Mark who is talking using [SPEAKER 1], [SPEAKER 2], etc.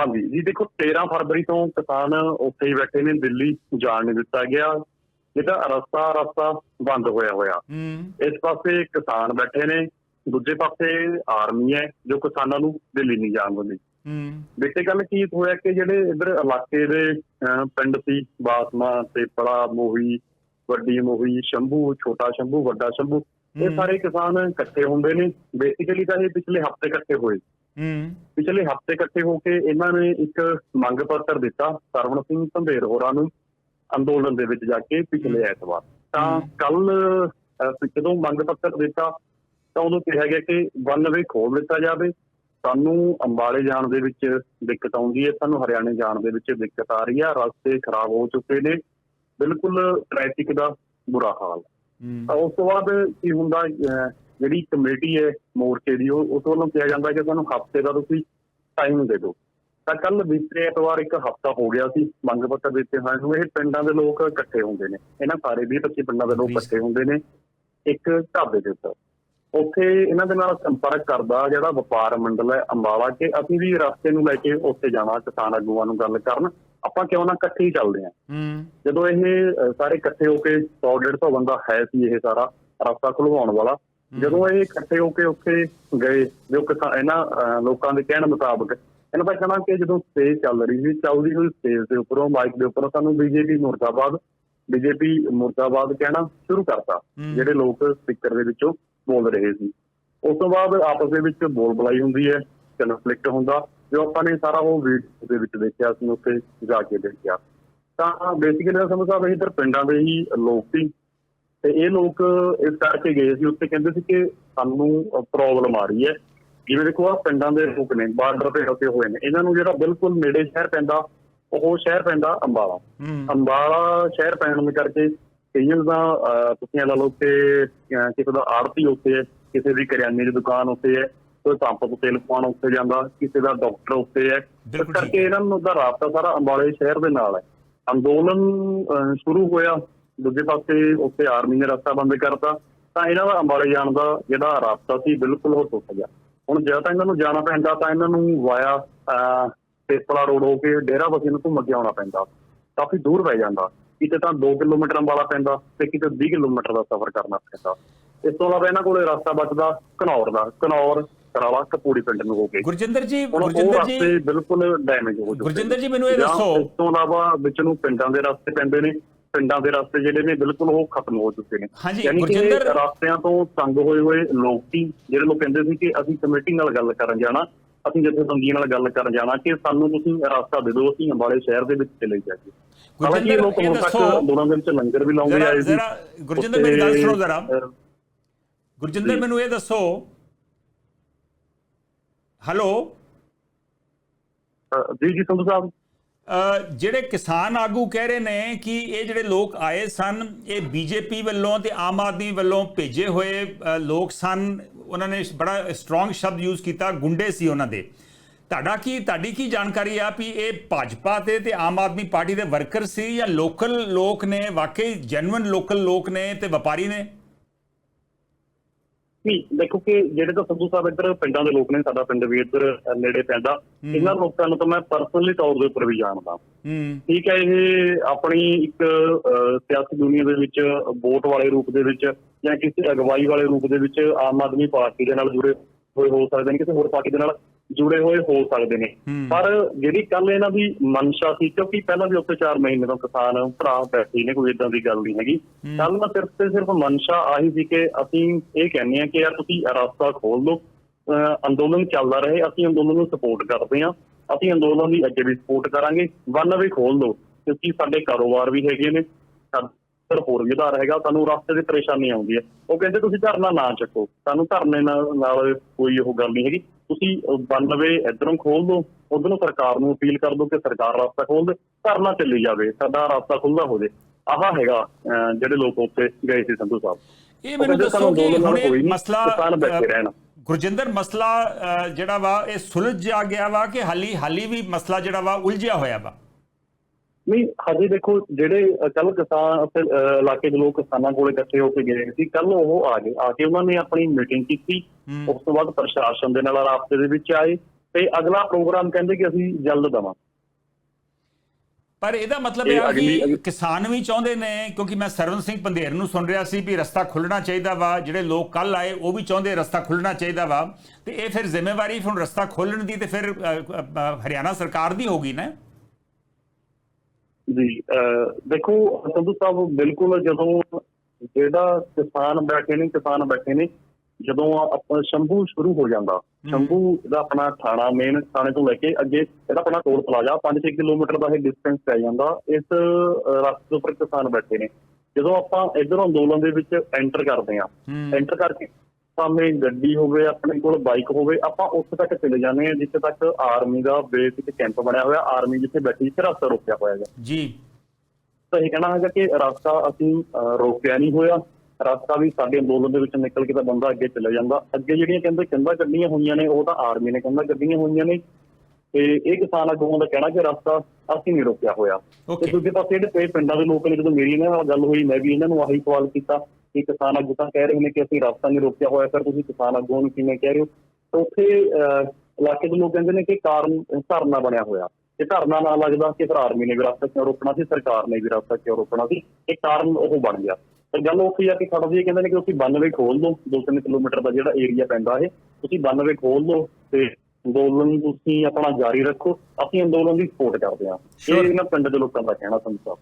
[SPEAKER 1] ਹਾਂਜੀ ਜੀ ਦੇਖੋ 13 ਫਰਵਰੀ ਤੋਂ ਕਿਸਾਨ ਉੱਥੇ ਹੀ ਬੈਠੇ ਨੇ ਦਿੱਲੀ ਜਾਣ ਨਹੀਂ ਦਿੱਤਾ ਗਿਆ। ਜਿਹਦਾ ਰਸਤਾ ਰਸਤਾ ਬੰਦ ਹੋਇਆ ਹੋਇਆ। ਇਸ ਪਾਸੇ ਕਿਸਾਨ ਬੈਠੇ ਨੇ ਦੂਜੇ ਪਾਸੇ ਆਰਮੀ ਹੈ ਜੋ ਕਿਸਾਨਾਂ ਨੂੰ ਦਿੱਲੀ ਨਹੀਂ ਜਾਣ ਦਿੰਦੀ।
[SPEAKER 2] ਹੂੰ।
[SPEAKER 1] ਬੇਟੇ ਗੱਲ ਕੀ ਹੋਇਆ ਕਿ ਜਿਹੜੇ ਇਧਰ ਇਲਾਕੇ ਦੇ ਪਿੰਡ ਸੀ ਬਾਸਮਾ ਤੇ ਪੜਾ ਮੋਹੀ ਵੱਡੀ ਮੋਹੀ ਸ਼ੰਭੂ ਛੋਟਾ ਸ਼ੰਭੂ ਵੱਡਾ ਸ਼ੰਭੂ ਇਹ। ਸਾਰੇ ਕਿਸਾਨ ਇਕੱਠੇ ਹੁੰਦੇ ਨੇ। ਬੇਸਿਕਲੀ ਤਾਂ ਇਹ ਪਿਛਲੇ ਹਫ਼ਤੇ ਇਕੱਠੇ ਹੋਏ।
[SPEAKER 2] ਹੂੰ।
[SPEAKER 1] ਪਿਛਲੇ ਹਫ਼ਤੇ ਇਕੱਠੇ ਹੋ ਕੇ ਇਹਨਾਂ ਨੇ ਇੱਕ ਮੰਗ ਪੱਤਰ ਦਿੱਤਾ ਸਰਵਣ ਸਿੰਘ ਧੰਦੇਰ ਹੋਰਾਂ ਨੂੰ ਅੰਦੋਲਨ ਦੇ ਵਿੱਚ ਜਾ ਕੇ ਪਿਛਲੇ ਐਤਵਾਰ। ਤਾਂ। ਕੱਲ ਜਦੋਂ ਮੰਗ ਪੱਤਰ ਦਿੱਤਾ ਤਾਂ ਉਹਨੂੰ ਕਿਹਾ ਗਿਆ ਕਿ ਵਨ ਵੇ ਖੋਲ ਦਿੱਤਾ ਜਾਵੇ। ਸਾਨੂੰ ਅੰਬਾਲੇ ਜਾਣ ਦੇ ਵਿੱਚ ਦਿੱਕਤ ਆਉਂਦੀ ਹੈ ਸਾਨੂੰ ਹਰਿਆਣੇ ਜਾਣ ਦੇ ਵਿੱਚ ਦਿੱਕਤ ਆ ਰਹੀ ਹੈ ਰਸਤੇ ਖਰਾਬ ਹੋ ਚੁੱਕੇ ਨੇ। ਬਿਲਕੁਲ ਟ੍ਰੈਫਿਕ ਦਾ ਬੁਰਾ ਹਾਲ। ਤਾਂ ਉਸ ਤੋਂ ਬਾਅਦ ਕੀ ਹੁੰਦਾ ਜਿਹੜੀ ਕਮੇਟੀ ਹੈ ਮੋਰਚੇ ਦੀ ਉਹ ਉਸ ਵੱਲੋਂ ਕਿਹਾ ਜਾਂਦਾ ਕਿ ਸਾਨੂੰ ਹਫ਼ਤੇ ਦਾ ਤੁਸੀਂ ਟਾਈਮ ਦੇ ਦਿਓ। ਤਾਂ ਕੱਲ ਬੀਤੇ ਐਤਵਾਰ ਇੱਕ ਹਫਤਾ ਹੋ ਗਿਆ ਸੀ ਮੰਗ ਪੱਤਰ ਦਿੱਤੇ ਹੋਏ ਨੂੰ ਇਹ ਪਿੰਡਾਂ ਦੇ ਲੋਕ ਇਕੱਠੇ ਹੁੰਦੇ ਨੇ। ਇਹਨਾਂ ਸਾਰੇ 20 25 ਪਿੰਡਾਂ ਦੇ ਲੋਕ। ਇਕੱਠੇ ਹੁੰਦੇ ਨੇ ਇੱਕ ਢਾਬੇ ਦੇ ਉੱਤੇ ਉੱਥੇ ਇਹਨਾਂ ਦੇ ਨਾਲ ਸੰਪਰਕ ਕਰਦਾ ਜਿਹੜਾ ਵਪਾਰ ਮੰਡਲ ਹੈ ਅੰਬਾਲਾ ਕਿ ਅਸੀਂ ਵੀ ਰਸਤੇ ਨੂੰ ਲੈ ਕੇ ਉੱਥੇ ਜਾਣਾ ਕਿਸਾਨ ਆਗੂਆਂ ਨੂੰ ਗੱਲ ਕਰਨ। ਆਪਾਂ ਕਿਉਂ ਨਾ ਇਕੱਠੇ ਹੀ ਚੱਲਦੇ ਹਾਂ।
[SPEAKER 2] ਹੂੰ।
[SPEAKER 1] ਜਦੋਂ ਇਹ ਸਾਰੇ ਇਕੱਠੇ ਹੋ ਕੇ 100 150 ਬੰਦਾ ਹੈ ਸੀ ਇਹ ਸਾਰਾ ਰਸਤਾ ਖੁਲਵਾਉਣ ਵਾਲਾ ਜਦੋਂ ਇਹ ਇਕੱਠੇ ਹੋ ਕੇ ਉੱਥੇ ਗਏ ਜੋ ਕਿਸਾ ਇਹਨਾਂ ਲੋਕਾਂ ਦੇ ਕਹਿਣ ਮੁਤਾਬਕ ਇਹਨਾਂ ਦਾ ਕਹਿਣਾ ਕਿ ਜਦੋਂ ਸਟੇਜ ਚੱਲ ਰਹੀ ਸੀ ਚੱਲਦੀ ਹੋਈ ਸਟੇਜ ਦੇ ਉੱਪਰੋਂ ਮਾਈਕ ਦੇ ਉੱਪਰੋਂ ਸਾਨੂੰ ਬੀਜੇਪੀ ਮੁਰਦਾਬਾਦ ਬੀਜੇਪੀ ਮੁਰਦਾਬਾਦ ਕਹਿਣਾ ਸ਼ੁਰੂ ਕਰਤਾ। ਜਿਹੜੇ ਲੋਕ ਸਪੀਕਰ ਦੇ ਵਿੱਚੋਂ ਬੋਲ ਰਹੇ ਸੀ। ਉਸ ਤੋਂ ਬਾਅਦ ਆਪਸ ਦੇ ਵਿੱਚ ਬੋਲ ਬੁਲਾਈ ਹੁੰਦੀ ਹੈ ਕਨਫਲਿਕਟ ਹੁੰਦਾ ਜੋ ਆਪਾਂ ਨੇ ਸਾਰਾ ਉਹ ਵੀਡੀਓ ਦੇ ਵਿੱਚ ਦੇਖਿਆ ਸੀ ਉੱਥੇ ਜਾ ਕੇ ਦੇਖਿਆ। ਤਾਂ ਬੇਸਿਕਲੀ ਸਮਝ ਸਾਹਿਬ ਇਹ ਇੱਧਰ ਪਿੰਡਾਂ ਦੇ ਹੀ ਲੋਕ ਸੀ। ਤੇ ਇਹ ਲੋਕ ਇਸ ਕਰਕੇ ਗਏ ਸੀ ਉੱਥੇ ਕਹਿੰਦੇ ਸੀ ਕਿ ਸਾਨੂੰ ਪ੍ਰੋਬਲਮ ਆ ਰਹੀ ਹੈ। ਜਿਵੇਂ ਦੇਖੋ ਆ ਪਿੰਡਾਂ ਦੇ ਲੋਕ ਨੇ ਬਾਰਡਰ ਤੇ ਰੁਕੇ ਹੋਏ ਨੇ। ਇਹਨਾਂ ਨੂੰ ਜਿਹੜਾ ਬਿਲਕੁਲ ਨੇੜੇ ਸ਼ਹਿਰ ਪੈਂਦਾ ਉਹ ਸ਼ਹਿਰ ਪੈਂਦਾ ਅੰਬਾਲਾ। ਅੰਬਾਲਾ ਸ਼ਹਿਰ ਪੈਣ ਦੇ ਕਰਕੇ ਕਈਆਂ ਦਾ ਤੁਸੀਂ ਇਹ ਲਾ ਲਓ ਕਿ ਕਿਸੇ ਦਾ ਆੜਤੀ ਉੱਤੇ ਹੈ ਕਿਸੇ ਦੀ ਕਰਿਆਨੇ ਦੀ ਦੁਕਾਨ ਉੱਤੇ ਹੈ ਕੋਈ ਪੰਪ ਤੋਂ ਤੇਲ ਪਾਉਣ ਉੱਤੇ ਜਾਂਦਾ ਕਿਸੇ ਦਾ ਡਾਕਟਰ ਉੱਤੇ ਹੈ। ਇਸ ਕਰਕੇ। ਇਹਨਾਂ ਨੂੰ ਦਾ ਰਾਬਤਾ ਸਾਰਾ ਅੰਬਾਲੇ ਸ਼ਹਿਰ ਦੇ ਨਾਲ ਹੈ। ਅੰਦੋਲਨ ਸ਼ੁਰੂ ਹੋਇਆ। ਦੂਜੇ ਪਾਸੇ ਉੱਤੇ ਆਰਮੀ ਨੇ ਰਸਤਾ ਬੰਦ ਕਰਤਾ ਤਾਂ ਇਹਨਾਂ ਦਾ ਅੰਬਾਲੇ ਜਾਣ ਦਾ ਜਿਹੜਾ ਰਾਬਤਾ ਸੀ ਬਿਲਕੁਲ ਉਹ ਟੁੱਟ ਗਿਆ। ਹੁਣ ਜੇ ਤਾਂ ਇਹਨਾਂ ਨੂੰ ਜਾਣਾ ਪੈਂਦਾ ਤਾਂ ਇਹਨਾਂ ਨੂੰ ਵਾਇਆ ਪੇਪਲਾ ਰੋਡ ਹੋ ਕੇ ਡੇਰਾ ਬਸੀ ਨੂੰ ਘੁੰਮ ਕੇ ਆਉਣਾ ਪੈਂਦਾ। ਕਾਫੀ ਦੂਰ ਪੈ ਜਾਂਦਾ। ਕਿਤੇ ਤਾਂ 2 ਕਿਲੋਮੀਟਰ ਅੰਬਾਲਾ ਪੈਂਦਾ ਤੇ ਕਿਤੇ 20 ਕਿਲੋਮੀਟਰ ਦਾ ਸਫ਼ਰ ਕਰਨਾ ਪੈਂਦਾ। ਇਸ ਤੋਂ ਇਲਾਵਾ ਇਹਨਾਂ ਕੋਲੇ ਰਸਤਾ ਬਚਦਾ ਘਨੌਰ ਦਾ ਘਨੌਰ ਕਰਾਲਾ ਕਪੂੜੀ ਪਿੰਡ ਨੂੰ ਹੋ ਕੇ।
[SPEAKER 2] ਗੁਰਜਿੰਦਰ ਜੀ ਗੁਰਜਿੰਦਰ ਜੀ
[SPEAKER 1] ਰਸਤੇ ਬਿਲਕੁਲ ਡੈਮੇਜ ਹੋ ਚੁੱਕੇ
[SPEAKER 2] ਗੁਰਜਿੰਦਰ। ਜੀ ਮੈਨੂੰ ਇਹ ਦੱਸੋ।
[SPEAKER 1] ਇਸ ਤੋਂ ਇਲਾਵਾ ਵਿੱਚ ਨੂੰ ਪਿੰਡਾਂ ਦੇ ਰਸਤੇ ਪੈਂਦੇ ਨੇ। ਪਿੰਡਾਂ ਦੇ ਰਸਤੇ ਜਿਹੜੇ ਨੇ ਬਿਲਕੁਲ ਉਹ ਖਤਮ ਹੋ ਚੁੱਕੇ ਨੇ। ਯਾਨੀ ਕਿ
[SPEAKER 2] ਗੁਰਜਿੰਦਰ-
[SPEAKER 1] ਰਸਤਿਆਂ ਤੋਂ ਤੰਗ ਹੋਏ ਹੋਏ ਲੋਕ ਜਿਹੜੇ ਲੋਕ ਕਹਿੰਦੇ ਸੀ ਕਿ ਅਸੀਂ ਕਮੇਟੀ ਨਾਲ ਗੱਲ ਕਰਨ ਜਾਣਾ ਅਸੀਂ ਜਥੇਬੰਦੀਆਂ ਨਾਲ ਗੱਲ ਕਰਨ ਜਾਣਾ ਕਿ ਸਾਨੂੰ ਤੁਸੀਂ ਰਸਤਾ ਦੇ ਦਿਓ ਅਸੀਂ ਅੰਬਾਲੇ ਸ਼ਹਿਰ ਦੇ ਵਿੱਚ ਚਲੇ ਜਾਈਏ।
[SPEAKER 2] ਗੁਰਜਿੰਦਰ
[SPEAKER 1] ਲੋਕ ਹੁਣ ਤੱਕ ਦੋਨਾਂ ਦੇ ਵਿੱਚ ਲੰਗਰ ਵੀ ਲਾਉਂਦੇ ਆਏ ਸੀ।
[SPEAKER 2] ਗੁਰਜਿੰਦਰ ਮੇਰੀ ਗੱਲ ਸੁਣੋ ਜ਼ਰਾ। ਗੁਰਜਿੰਦਰ। ਮੈਨੂੰ ਇਹ ਦੱਸੋ। ਹੈਲੋ?
[SPEAKER 1] ਜੀ ਜੀ ਸੰਧੂ ਸਾਹਿਬ।
[SPEAKER 2] ਜਿਹੜੇ ਕਿਸਾਨ ਆਗੂ ਕਹਿ ਰਹੇ ਨੇ ਕਿ ਇਹ ਜਿਹੜੇ ਲੋਕ ਆਏ ਸਨ, ਇਹ ਬੀਜੇਪੀ ਵੱਲੋਂ ਤੇ ਆਮ ਆਦਮੀ ਵੱਲੋਂ ਭੇਜੇ ਹੋਏ ਲੋਕ ਸਨ। ਉਹਨਾਂ ਨੇ ਬੜਾ ਸਟਰੋਂਗ ਸ਼ਬਦ ਯੂਜ਼ ਕੀਤਾ, ਗੁੰਡੇ ਸੀ ਉਹਨਾਂ ਦੇ। ਤੁਹਾਡਾ ਕੀ, ਤੁਹਾਡੀ ਕੀ ਜਾਣਕਾਰੀ ਆ ਵੀ ਇਹ ਭਾਜਪਾ ਤੇ ਤੇ ਆਮ ਆਦਮੀ ਪਾਰਟੀ ਦੇ ਵਰਕਰ ਸੀ ਜਾਂ ਲੋਕਲ ਲੋਕ ਨੇ, ਵਾਕਈ ਜੈਨੂਇਨ ਲੋਕਲ ਲੋਕ ਨੇ ਤੇ ਵਪਾਰੀ ਨੇ?
[SPEAKER 1] ਨਹੀਂ ਦੇਖੋ ਕਿ ਜਿਹੜੇ ਤਾਂ ਸੰਧੂ ਸਾਹਿਬ ਇੱਧਰ ਪਿੰਡਾਂ ਦੇ ਲੋਕ ਨੇ ਸਾਡਾ ਪਿੰਡ ਵੀ ਇੱਧਰ ਨੇੜੇ ਪੈਂਦਾ। ਇਹਨਾਂ ਲੋਕਾਂ ਨੂੰ ਤਾਂ ਮੈਂ ਪਰਸਨਲੀ ਤੌਰ ਦੇ ਉੱਪਰ ਵੀ ਜਾਣਦਾ।
[SPEAKER 2] ਹੂੰ।
[SPEAKER 1] ਠੀਕ ਹੈ ਇਹ ਆਪਣੀ ਇੱਕ ਸਿਆਸੀ ਦੁਨੀਆ ਦੇ ਵਿੱਚ ਵੋਟ ਵਾਲੇ ਰੂਪ ਦੇ ਵਿੱਚ ਜਾਂ ਕਿਸੇ ਅਗਵਾਈ ਵਾਲੇ ਰੂਪ ਦੇ ਵਿੱਚ ਆਮ ਆਦਮੀ ਪਾਰਟੀ ਦੇ ਨਾਲ ਜੁੜੇ ਹੋਏ ਹੋ ਸਕਦੇ ਨੇ ਕਿਸੇ ਹੋਰ ਪਾਰਟੀ ਦੇ ਨਾਲ। ਜੁੜੇ ਹੋਏ ਹੋ ਸਕਦੇ ਨੇ। ਪਰ ਜਿਹੜੀ ਕੱਲ ਇਹਨਾਂ ਦੀ ਮਨਸ਼ਾ ਸੀ ਕਿਉਂਕਿ ਪਹਿਲਾਂ ਵੀ ਉੱਥੇ 4 ਮਹੀਨੇ ਤੋਂ ਕਿਸਾਨ ਭਰਾ ਬੈਠੇ ਨੇ ਕੋਈ ਇਦਾਂ ਦੀ ਗੱਲ ਨਹੀਂ ਹੈਗੀ। ਕੱਲ ਨਾ ਸਿਰਫ ਤੇ ਸਿਰਫ ਮਨਸ਼ਾ ਆਹੀ ਸੀ ਕਿ ਅਸੀਂ ਇਹ ਕਹਿੰਦੇ ਆ ਕਿ ਯਾਰ ਤੁਸੀਂ ਰਸਤਾ ਖੋਲ ਅਹ ਅੰਦੋਲਨ ਚੱਲਦਾ ਰਹੇ ਅਸੀਂ ਅੰਦੋਲਨ ਨੂੰ ਸਪੋਰਟ ਕਰਦੇ ਹਾਂ ਅਸੀਂ ਅੰਦੋਲਨ ਦੀ ਅੱਗੇ ਵੀ ਸਪੋਰਟ ਕਰਾਂਗੇ ਵਨ ਵੀ ਖੋਲ ਦਿਓ ਕਿਉਂਕਿ ਸਾਡੇ ਕਾਰੋਬਾਰ ਵੀ ਹੈਗੇ ਨੇ ਸਾਡਾ ਹੋਰ ਵੀ ਆਧਾਰ ਹੈਗਾ ਸਾਨੂੰ ਰਸਤੇ ਦੀ ਪਰੇਸ਼ਾਨੀ ਆਉਂਦੀ ਹੈ। ਉਹ ਕਹਿੰਦੇ ਤੁਸੀਂ ਧਰਨਾ ਨਾ ਚੱਕੋ ਸਾਨੂੰ ਧਰਨੇ ਨਾਲ ਨਾਲ ਕੋਈ ਉਹ ਗੱਲ ਨਹੀਂ ਹੈਗੀ। ਤੁਸੀਂ ਵਨ ਵੇ ਇਧਰੋਂ ਖੋਲ ਦਿਓ ਉਧਰੋਂ ਸਰਕਾਰ ਨੂੰ ਅਪੀਲ ਕਰ ਦਿਓ ਕਿ ਸਰਕਾਰ ਰਸਤਾ ਖੋਲ ਦੇ ਧਰਨਾ ਚੱਲੀ ਜਾਵੇ ਸਾਡਾ ਰਸਤਾ ਖੁੱਲਦਾ ਹੋ ਜੇ ਆਹ ਹੈਗਾ ਜਿਹੜੇ ਲੋਕ ਉੱਥੇ ਗਏ ਸੀ ਸੰਧੂ ਸਾਹਿਬ।
[SPEAKER 2] ਇਹ ਮੈਨੂੰ ਦੱਸੋ ਕਿ ਹੁਣ ਮਸਲਾ। ਗੁਰਜਿੰਦਰ ਮਸਲਾ ਜਿਹੜਾ ਵਾ ਇਹ ਸੁਲਝ ਜਾ ਗਿਆ ਵਾ ਕਿ ਹਾਲੀ ਹਾਲੀ ਵੀ ਮਸਲਾ ਜਿਹੜਾ ਵਾ ਉਲਝਿਆ ਹੋਇਆ ਵਾ।
[SPEAKER 1] ਨਹੀਂ ਹਜੇ ਦੇਖੋ ਜਿਹੜੇ ਕੱਲ ਕਿਸਾਨ ਉੱਥੇ ਇਲਾਕੇ ਦੇ ਲੋਕ ਕਿਸਾਨਾਂ ਕੋਲ ਇਕੱਠੇ ਹੋ ਕੇ ਗਏ ਸੀ ਕੱਲ ਉਹ ਆ ਗਏ। ਆ ਕੇ ਉਹਨਾਂ ਨੇ ਆਪਣੀ ਮੀਟਿੰਗ ਕੀਤੀ। ਉਸ ਤੋਂ ਬਾਅਦ ਪ੍ਰਸ਼ਾਸਨ ਦੇ ਨਾਲ ਰਾਬਤੇ ਦੇ ਵਿੱਚ ਆਏ ਤੇ ਅਗਲਾ ਪ੍ਰੋਗਰਾਮ ਕਹਿੰਦੇ ਕਿ ਅਸੀਂ ਜਲਦ ਦਵਾਂ
[SPEAKER 2] ਪਰ ਇਹਦਾ ਮਤਲਬ
[SPEAKER 1] ਇਹ
[SPEAKER 2] ਆ ਕਿ ਕਿਸਾਨ ਵੀ ਚਾਹੁੰਦੇ ਨੇ ਕਿਉਂਕਿ ਮੈਂ ਸਰਵਨ ਸਿੰਘ ਪੰਧੇਰ ਨੂੰ ਸੁਣ ਰਿਹਾ ਸੀ ਵੀ ਰਸਤਾ ਖੁੱਲਣਾ ਚਾਹੀਦਾ ਵਾ ਜਿਹੜੇ ਲੋਕ ਕੱਲ ਆਏ ਉਹ ਵੀ ਚਾਹੁੰਦੇ ਰਸਤਾ ਖੁੱਲਣਾ ਚਾਹੀਦਾ ਵਾ। ਤੇ ਇਹ ਫਿਰ ਜ਼ਿੰਮੇਵਾਰੀ ਹੁਣ ਰਸਤਾ ਖੋਲਣ ਦੀ ਤੇ ਫਿਰ ਹਰਿਆਣਾ ਸਰਕਾਰ ਦੀ ਹੋਗੀ ਨਾ?
[SPEAKER 1] ਜੀ ਦੇਖੋ ਸੰਧੂ ਸਾਹਿਬ ਬਿਲਕੁਲ ਜਦੋਂ ਜਿਹੜਾ ਕਿਸਾਨ ਬੈਠੇ ਨੇ ਕਿਸਾਨ ਬੈਠੇ ਨੇ ਜਦੋਂ ਆਪਾਂ ਸ਼ੰਭੂ ਸ਼ੁਰੂ ਹੋ ਜਾਂਦਾ ਸ਼ੰਭੂ ਦਾ ਆਪਣਾ ਥਾਣਾ ਮੇਨ ਥਾਣੇ ਤੋਂ ਲੈ ਕੇ ਅੱਗੇ ਜਿਹੜਾ ਆਪਣਾ ਟੋਲ ਪਲਾਜ਼ਾ 5-6 ਕਿਲੋਮੀਟਰ ਦਾ ਇਹ ਡਿਸਟੈਂਸ ਪੈ ਜਾਂਦਾ ਇਸ ਰਸਤੇ ਉੱਪਰ ਕਿਸਾਨ ਬੈਠੇ ਨੇ। ਜਦੋਂ ਆਪਾਂ ਇਧਰੋਂ ਅੰਦੋਲਨ ਦੇ ਵਿੱਚ ਐਂਟਰ ਕਰਦੇ ਆ ਐਂਟਰ ਕਰਕੇ ਸਾਹਮਣੇ ਗੱਡੀ ਹੋਵੇ ਆਪਣੇ ਕੋਲ ਬਾਈਕ ਹੋਵੇ ਆਪਾਂ ਉੱਥੇ ਤੱਕ ਚਲੇ ਜਾਂਦੇ ਆ ਜਿੱਥੇ ਤੱਕ ਆਰਮੀ ਦਾ ਬੇਸਿਕ ਕੈਂਪ ਬਣਿਆ ਹੋਇਆ ਆਰਮੀ ਜਿੱਥੇ ਬੈਠੀ ਜਿੱਥੇ ਰਸਤਾ ਰੋਕਿਆ ਹੋਇਆ ਹੈ
[SPEAKER 2] ਜੀ।
[SPEAKER 1] ਤਾਂ ਇਹ ਕਹਿਣਾ ਹੈਗਾ ਕਿ ਰਸਤਾ ਅਸੀਂ ਰੋਕਿਆ ਨਹੀਂ ਹੋਇਆ। ਰਸਤਾ ਵੀ ਸਾਡੇ ਅੰਦੋਲਨ ਦੇ ਵਿੱਚ ਨਿਕਲ ਕੇ ਤਾਂ ਬੰਦਾ ਅੱਗੇ ਚਲਾ ਜਾਂਦਾ। ਅੱਗੇ ਜਿਹੜੀਆਂ ਕਹਿੰਦੇ ਕੰਧਾਂ ਕੱਢੀਆਂ ਹੋਈਆਂ ਨੇ ਉਹ ਤਾਂ ਆਰਮੀ ਨੇ ਕੰਧਾਂ ਕੱਢੀਆਂ ਹੋਈਆਂ ਨੇ। ਤੇ ਇਹ ਕਿਸਾਨ ਆਗੂਆਂ ਦਾ ਕਹਿਣਾ ਕਿ ਰਸਤਾ ਅਸੀਂ ਨਹੀਂ ਰੋਕਿਆ ਹੋਇਆ। ਤੇ ਦੂਜੇ ਪਾਸੇ ਜਿਹੜੇ ਪਿੰਡਾਂ ਦੇ ਲੋਕ ਨੇ ਜਦੋਂ ਮੇਰੀ ਇਹਨਾਂ ਨਾਲ ਗੱਲ ਹੋਈ ਮੈਂ ਵੀ ਇਹਨਾਂ ਨੂੰ ਆਹੀ ਸਵਾਲ ਕੀਤਾ। ਕਿ ਕਿਸਾਨ ਆਗੂ ਤਾਂ ਕਹਿ ਰਹੇ ਨੇ ਕਿ ਅਸੀਂ ਰਸਤਾ ਨਹੀਂ ਰੋਕਿਆ ਹੋਇਆ ਫਿਰ ਤੁਸੀਂ ਕਿਸਾਨ ਆਗੂਆਂ ਨੂੰ ਕਿਵੇਂ ਕਹਿ ਰਹੇ ਹੋ? ਤਾਂ ਉੱਥੇ ਇਲਾਕੇ ਦੇ ਲੋਕ ਕਹਿੰਦੇ ਨੇ ਕਿ ਕਾਰਨ ਧਰਨਾ ਬਣਿਆ ਹੋਇਆ। ਤੇ ਧਰਨਾ ਨਾ ਲੱਗਦਾ ਕਿ ਫਿਰ ਆਰਮੀ ਨੇ ਵੀ ਰਸਤਾ ਕਿਉਂ ਰੋਕਣਾ ਸੀ ਸਰਕਾਰ ਨੇ ਵੀ ਰਸਤਾ ਕਿਉਂ ਰੋਕਣਾ ਸੀ ਇਹ ਕਾਰਨ ਉਹ ਬਣ ਗਿਆ। ਪਰ ਗੱਲ ਉੱਥੇ ਆ ਕਿ ਖੜਦੀ ਇਹ ਕਹਿੰਦੇ ਨੇ ਕਿ ਤੁਸੀਂ 92 ਖੋਲ ਦਿਓ 2-3 ਕਿਲੋਮੀਟਰ ਦਾ ਜਿਹੜਾ ਏਰੀਆ ਪੈਂਦਾ ਇਹ ਤੁਸੀਂ 92 ਖੋਲ ਦਿਓ ਤੇ ਅੰਦੋਲਨ ਤੁਸੀਂ ਆਪਣਾ ਜਾਰੀ ਰੱਖੋ ਅਸੀਂ ਅੰਦੋਲਨ ਦੀ ਸਪੋਰਟ ਕਰਦੇ ਹਾਂ। ਇਹ. ਇਹਨਾਂ ਪਿੰਡ ਦੇ ਲੋਕਾਂ ਦਾ ਕਹਿਣਾ ਸੰਸਾਰ